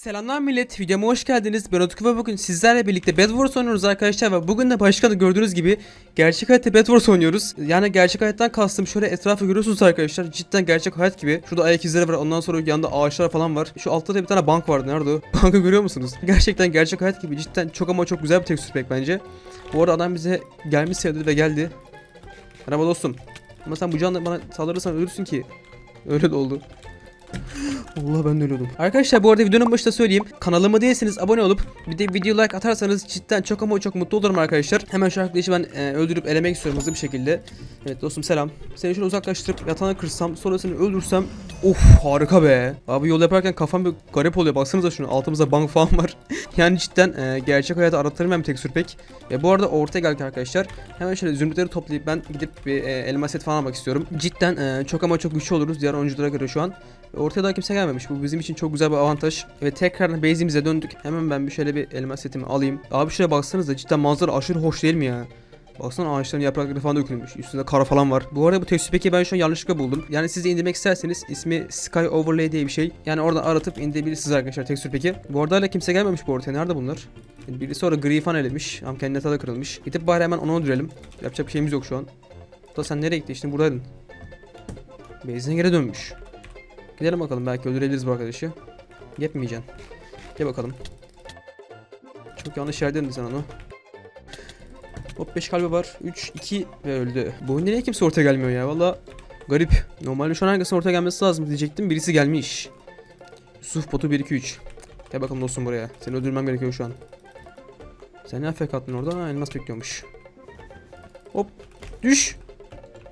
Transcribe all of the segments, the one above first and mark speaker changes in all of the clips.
Speaker 1: Selamlar millet, videoma hoş geldiniz. Ben Utku ve bugün sizlerle birlikte Bed oynuyoruz arkadaşlar ve bugün de başka da gördüğünüz gibi gerçek hayatta Bed oynuyoruz. Yani gerçek hayattan kastım şöyle etrafı görüyorsunuz arkadaşlar. Cidden gerçek hayat gibi. Şurada ayak izleri var, ondan sonra yanında ağaçlar falan var. Şu altta da bir tane bank vardı, nerede o? Bankı görüyor musunuz? Gerçekten gerçek hayat gibi. Cidden çok ama çok güzel bir tekstür pack bence. Bu arada adam bize gelmiş sevdi ve geldi. Merhaba dostum. Ama sen bu canla bana saldırırsan ölürsün ki. Öyle de oldu. Allah ben de ölüyordum. Arkadaşlar bu arada videonun başında söyleyeyim. Kanalıma değilseniz abone olup bir de video like atarsanız cidden çok ama çok mutlu olurum arkadaşlar. Hemen şu arkadaşı ben e, öldürüp elemek istiyorum hızlı bir şekilde. Evet dostum selam. Seni şöyle uzaklaştırıp yatağına kırsam sonra seni öldürsem Of harika be. Abi yol yaparken kafam bir garip oluyor. Baksanıza şunu altımızda bank falan var. yani cidden e, gerçek hayatı aratırım hem tekstür pek. Ve bu arada ortaya geldik arkadaşlar. Hemen şöyle zümrütleri toplayıp ben gidip bir e, elmas set falan almak istiyorum. Cidden e, çok ama çok güçlü oluruz diğer oyunculara göre şu an. Ve Ortaya daha kimse gelmemiş. Bu bizim için çok güzel bir avantaj. Ve tekrar base'imize döndük. Hemen ben bir şöyle bir elmas setimi alayım. Abi şuraya baksanıza cidden manzara aşırı hoş değil mi ya? Baksana ağaçların yaprakları falan dökülmüş. Üstünde kara falan var. Bu arada bu tekstür peki ben şu an yanlışlıkla buldum. Yani siz de indirmek isterseniz ismi Sky Overlay diye bir şey. Yani oradan aratıp indirebilirsiniz arkadaşlar tekstür peki. Bu arada hala kimse gelmemiş bu ortaya. Nerede bunlar? Yani birisi orada gri fan elemiş. Ama kendi da kırılmış. Gidip bari hemen onu öldürelim. Yapacak bir şeyimiz yok şu an. Da sen nereye gittin? İşte buradaydın. Base'ine geri dönmüş. Gidelim bakalım belki öldürebiliriz bu arkadaşı. Yetmeyeceksin. Gel bakalım. Çok yanlış yerdendin sen onu. Hop 5 kalbi var. 3, 2 ve öldü. Bu oyunda niye kimse ortaya gelmiyor ya? Valla garip. Normalde şu an herkesin ortaya gelmesi lazım diyecektim. Birisi gelmiş. Yusuf Batu 1, 2, 3. Gel bakalım dostum buraya. Seni öldürmem gerekiyor şu an. Sen ne afk attın orada? Ha, elmas bekliyormuş. Hop. Düş.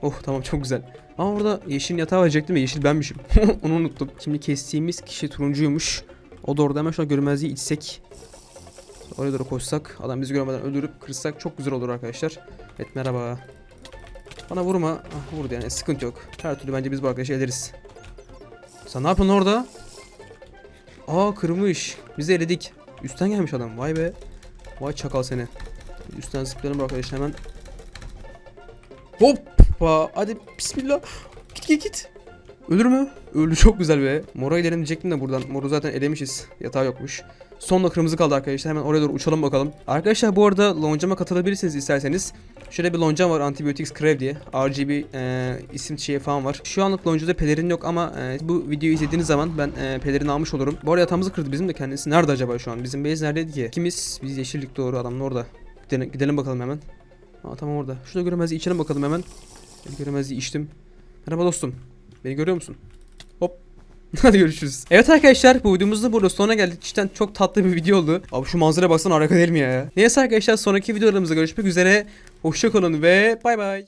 Speaker 1: Oh tamam çok güzel. Ama orada yeşil yatağı verecektim ve yeşil benmişim. Onu unuttum. Şimdi kestiğimiz kişi turuncuymuş. O da orada hemen şu an görmezliği içsek. Oraya doğru koşsak. Adam bizi görmeden öldürüp kırsak çok güzel olur arkadaşlar. Evet merhaba. Bana vurma. Ah, vurdu yani sıkıntı yok. Her türlü bence biz bu arkadaşı ederiz. Sen ne yapıyorsun orada? Aa kırmış. Biz de eledik. Üstten gelmiş adam. Vay be. Vay çakal seni. Üstten zıplayalım bu arkadaşın hemen. Hoppa. Hadi bismillah. Git git git. Ölür mü? Öldü çok güzel be. Mora gidelim diyecektim de buradan. Moru zaten elemişiz. Yatağı yokmuş. Sonda kırmızı kaldı arkadaşlar. Hemen oraya doğru uçalım bakalım. Arkadaşlar bu arada loncama katılabilirsiniz isterseniz. Şöyle bir loncam var Antibiotics Crave diye. RGB e, isim şeyi falan var. Şu anlık loncada pelerin yok ama e, bu videoyu izlediğiniz zaman ben e, pelerini almış olurum. Bu arada yatağımızı kırdı bizim de kendisi. Nerede acaba şu an? Bizim base neredeydi ki? Kimiz? Biz yeşillik doğru adamın orada. Gidelim, gidelim bakalım hemen. Aa tamam orada. Şurada göremezliği içelim bakalım hemen. Göremezliği içtim. Merhaba dostum. Beni görüyor musun? Hadi görüşürüz. Evet arkadaşlar bu videomuzda burada sonuna geldik. Cidden çok tatlı bir video oldu. Abi şu manzaraya baksana harika değil mi ya? Neyse arkadaşlar sonraki videolarımızda görüşmek üzere. Hoşçakalın ve bay bay.